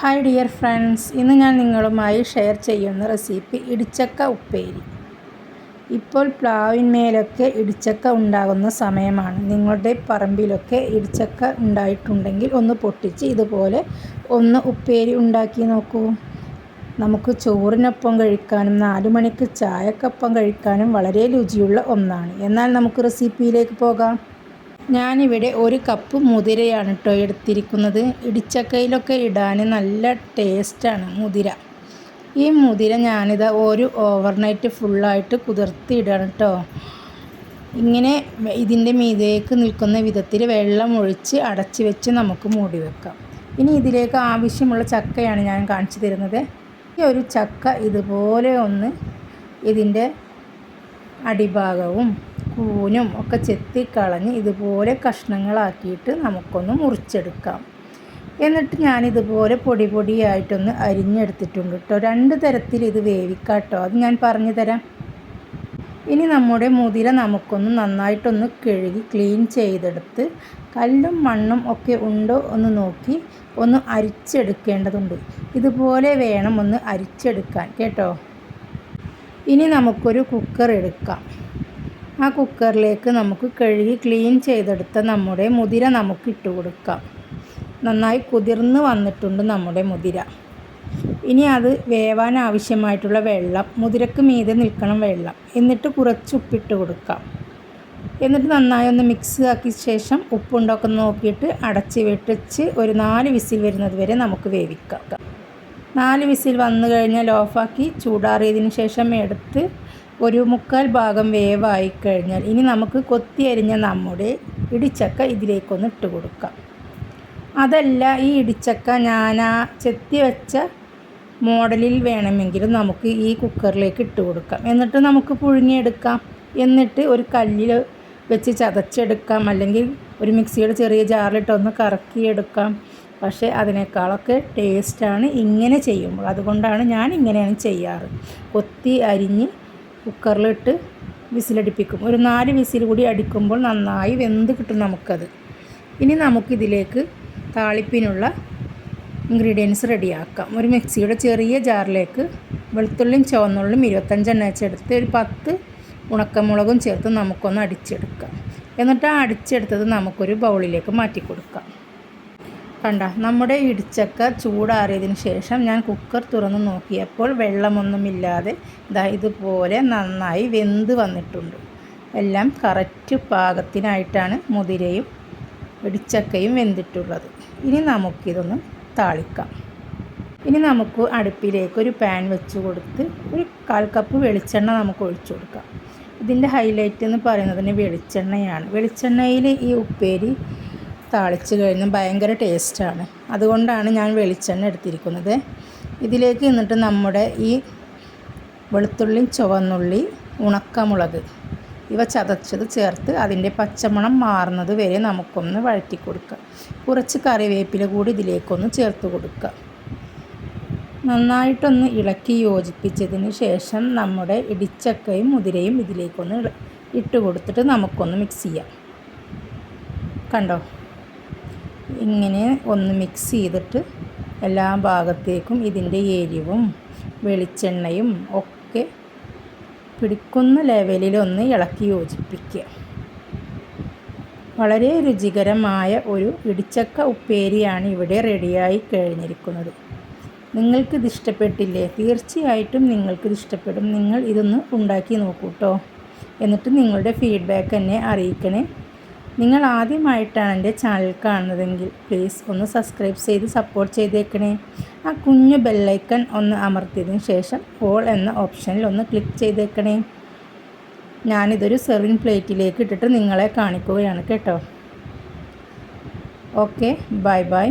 Hi dear friends ഇന്ന് ഞാൻ നിങ്ങളുമായി ഷെയർ ചെയ്യുന്ന റെസിപ്പി ഇടിച്ചക്ക ഉപ്പേരി. ഇപ്പോൾ പ്ലാവിന്മേലൊക്കെ ഇടിച്ചക്ക ഉണ്ടാകുന്ന സമയമാണ്. നിങ്ങളുടെ പറമ്പിലൊക്കെ ഇടിച്ചക്ക ഉണ്ടായിട്ടുണ്ടെങ്കിൽ ഒന്ന് പൊട്ടിച്ച് ഇതുപോലെ ഒന്ന് ഉപ്പേരി ഉണ്ടാക്കി നോക്കൂ. നമുക്ക് ചോറിനൊപ്പം കഴിക്കാനും നാല് മണിക്ക് ചായക്കൊപ്പം കഴിക്കാനും വളരെ രുചിയുള്ള ഒന്നാണ്. എന്നാൽ നമുക്ക് റെസിപ്പിയിലേക്ക് പോകാം. ഞാനിവിടെ ഒരു കപ്പ് മുതിരയാണ് കേട്ടോ എടുത്തിരിക്കുന്നത്. ഇടിച്ചക്കയിലൊക്കെ ഇടാൻ നല്ല ടേസ്റ്റാണ് മുതിര. ഈ മുതിര ഞാനിത് ഒരു ഓവർനൈറ്റ് ഫുള്ളായിട്ട് കുതിർത്തി ഇടണം കേട്ടോ ഇങ്ങനെ ഇതിന്റെ മീതേക്ക് നിൽക്കുന്ന വിധത്തിൽ വെള്ളം ഒഴിച്ച് അടച്ച് വെച്ച് നമുക്ക് മൂടി വെക്കാം. ഇനി ഇതിലേക്ക് ആവശ്യമുള്ള ചക്കയാണ് ഞാൻ കാണിച്ചു തരുന്നത്. ഈ ഒരു ചക്ക ഇതുപോലെ ഒന്ന് ഇതിന്റെ അടിഭാഗവും കൂനും ഒക്കെ ചെത്തിക്കളഞ്ഞ് ഇതുപോലെ കഷ്ണങ്ങളാക്കിയിട്ട് നമുക്കൊന്ന് മുറിച്ചെടുക്കാം. എന്നിട്ട് ഞാനിതുപോലെ പൊടി പൊടിയായിട്ടൊന്ന് അരിഞ്ഞെടുത്തിട്ടുണ്ട് കേട്ടോ. രണ്ട് തരത്തിൽ ഇത് വേവിക്കാം കേട്ടോ അത് ഞാൻ പറഞ്ഞു തരാം. ഇനി നമ്മുടെ മുതിര നമുക്കൊന്ന് നന്നായിട്ടൊന്ന് കഴുകി ക്ലീൻ ചെയ്തെടുത്ത് കല്ലും മണ്ണും ഒക്കെ ഉണ്ടോ ഒന്ന് നോക്കി ഒന്ന് അരിച്ചെടുക്കേണ്ടതുണ്ട്. ഇതുപോലെ വേണം ഒന്ന് അരിച്ചെടുക്കാൻ. കേട്ടോ? ഇനി നമുക്കൊരു കുക്കർ എടുക്കാം. ആ കുക്കറിലേക്ക് നമുക്ക് കഴുകി ക്ലീൻ ചെയ്തെടുത്ത നമ്മുടെ മുതിര നമുക്ക് ഇട്ട് കൊടുക്കാം. നന്നായി കുതിർന്ന് വന്നിട്ടുണ്ട് നമ്മുടെ മുതിര. ഇനി അത് വേവാൻ ആവശ്യമായിട്ടുള്ള വെള്ളം മുതിരക്ക് മീതെ നിൽക്കണം വെള്ളം എന്നിട്ട് കുറച്ച് ഉപ്പിട്ട് കൊടുക്കാം. എന്നിട്ട് നന്നായി ഒന്ന് മിക്സ് ആക്കിയ ശേഷം ഉപ്പുണ്ടൊക്കെ നോക്കിയിട്ട് അടച്ച് വെട്ടിച്ച് ഒരു നാല് വിസിൽ വരുന്നത് വരെ നമുക്ക് വേവിക്കാം. നാല് വിസിൽ വന്നു കഴിഞ്ഞാൽ ഓഫാക്കി ചൂടാറിയതിന് ശേഷം എടുത്ത് ഒരു മുക്കാൽ ഭാഗം വേവായി കഴിഞ്ഞാൽ ഇനി നമുക്ക് കൊത്തി അരിഞ്ഞ നമ്മുടെ ഇടിച്ചക്ക ഇതിലേക്കൊന്ന് ഇട്ട് കൊടുക്കാം. അതല്ല ഈ ഇടിച്ചക്ക ഞാൻ ആ ചെത്തി വെച്ച മോഡലിൽ വേണമെങ്കിലും നമുക്ക് ഈ കുക്കറിലേക്ക് ഇട്ട് കൊടുക്കാം. എന്നിട്ട് നമുക്ക് പുഴുങ്ങിയെടുക്കാം. എന്നിട്ട് ഒരു കല്ലിൽ വെച്ച് ചതച്ചെടുക്കാം. അല്ലെങ്കിൽ ഒരു മിക്സിയുടെ ചെറിയ ജാറിലിട്ടൊന്ന് കറക്കിയെടുക്കാം. പക്ഷേ അതിനേക്കാളൊക്കെ ടേസ്റ്റാണ് ഇങ്ങനെ ചെയ്യുമ്പോൾ. അതുകൊണ്ടാണ് ഞാൻ ഇങ്ങനെയാണ് ചെയ്യാറ്. കൊത്തി അരിഞ്ഞ് കുക്കറിലിട്ട് വിസിലടിപ്പിക്കും. ഒരു നാല് വിസിൽ കൂടി അടിക്കുമ്പോൾ നന്നായി വെന്ത് കിട്ടും നമുക്കത്. ഇനി നമുക്കിതിലേക്ക് താളിപ്പിനുള്ള ഇൻഗ്രീഡിയൻസ് റെഡിയാക്കാം. ഒരു മിക്സിയുടെ ചെറിയ ജാറിലേക്ക് വെളുത്തുള്ളിയും ചുവന്നുള്ളിയും ഇരുപത്തഞ്ചെണ്ണ വെച്ചെടുത്ത് ഒരു പത്ത് ഉണക്കമുളകും ചേർത്ത് നമുക്കൊന്ന് അടിച്ചെടുക്കാം. എന്നിട്ട് ആ അടിച്ചെടുത്തത് നമുക്കൊരു ബൗളിലേക്ക് മാറ്റി കൊടുക്കാം കണ്ട നമ്മുടെ ഇടിച്ചക്ക ചൂടാറിയതിന് ശേഷം ഞാൻ കുക്കർ തുറന്ന് നോക്കിയപ്പോൾ വെള്ളമൊന്നുമില്ലാതെ ഇതാ ഇതുപോലെ നന്നായി വെന്ത് വന്നിട്ടുണ്ട്. എല്ലാം കറക്റ്റ് പാകത്തിനായിട്ടാണ് മുതിരയും ഇടിച്ചക്കയും വെന്തിട്ടുള്ളത്. ഇനി നമുക്കിതൊന്ന് താളിക്കാം. ഇനി നമുക്ക് അടുപ്പിലേക്ക് ഒരു പാൻ വെച്ച് കൊടുത്ത് ഒരു കാൽ കപ്പ് വെളിച്ചെണ്ണ നമുക്ക് ഒഴിച്ചു കൊടുക്കാം. ഇതിന്റെ ഹൈലൈറ്റ് എന്ന് പറയുന്നതിന് വെളിച്ചെണ്ണയാണ്. വെളിച്ചെണ്ണയിൽ ഈ ഉപ്പേരി താളിച്ച് കഴിഞ്ഞ് ഭയങ്കര ടേസ്റ്റാണ്. അതുകൊണ്ടാണ് ഞാൻ വെളിച്ചെണ്ണ എടുത്തിരിക്കുന്നത്. ഇതിലേക്ക് എന്നിട്ട് നമ്മുടെ ഈ വെളുത്തുള്ളി ചുവന്നുള്ളി ഉണക്കമുളക് ഇവ ചതച്ചത് ചേർത്ത് അതിന്റെ പച്ചമണം മാറുന്നത് വരെ നമുക്കൊന്ന് വഴറ്റി കൊടുക്കാം കുറച്ച് കറിവേപ്പില കൂടി ഇതിലേക്കൊന്ന് ചേർത്ത് കൊടുക്കുക. നന്നായിട്ടൊന്ന് ഇളക്കി യോജിപ്പിച്ചതിന് ശേഷം നമ്മുടെ ഇടിച്ചക്കയും മുതിരയും ഇതിലേക്കൊന്ന് ഇട്ട് കൊടുത്തിട്ട് നമുക്കൊന്ന് മിക്സ് ചെയ്യാം. കണ്ടോ? ഇങ്ങനെ ഒന്ന് മിക്സ് ചെയ്തിട്ട് എല്ലാ ഭാഗത്തേക്കും ഇതിന്റെ എരിവും വെളിച്ചെണ്ണയും ഒക്കെ പിടിക്കുന്ന ലെവലിൽ ഒന്ന് ഇളക്കി യോജിപ്പിക്കുക. വളരെ രുചികരമായ ഒരു ഇടിച്ചക്ക ഉപ്പേരിയാണ് ഇവിടെ റെഡിയായി കഴിഞ്ഞിരിക്കുന്നത്. നിങ്ങൾക്കിത് ഇഷ്ടപ്പെട്ടില്ലേ? തീർച്ചയായിട്ടും നിങ്ങൾക്കിത് ഇഷ്ടപ്പെടും. നിങ്ങൾ ഇതൊന്ന് ഉണ്ടാക്കി നോക്കൂ കേട്ടോ എന്നിട്ട് നിങ്ങളുടെ ഫീഡ്ബാക്ക് എന്നെ അറിയിക്കണേ. നിങ്ങൾ ആദ്യമായിട്ടാണ് എന്റെ ചാനൽ കാണുന്നതെങ്കിൽ പ്ലീസ് ഒന്ന് സബ്സ്ക്രൈബ് ചെയ്ത് സപ്പോർട്ട് ചെയ്തേക്കണേ. ആ കുഞ്ഞു ബെല്ലൈക്കൺ ഒന്ന് അമർത്തിയതിന് ശേഷം ഓൾ എന്ന ഓപ്ഷനിൽ ഒന്ന് ക്ലിക്ക് ചെയ്തേക്കണേ. ഞാനിതൊരു സെർവിങ് പ്ലേറ്റിലേക്ക് ഇട്ടിട്ട് നിങ്ങളെ കാണിക്കുകയാണ് കേട്ടോ. Okay bye bye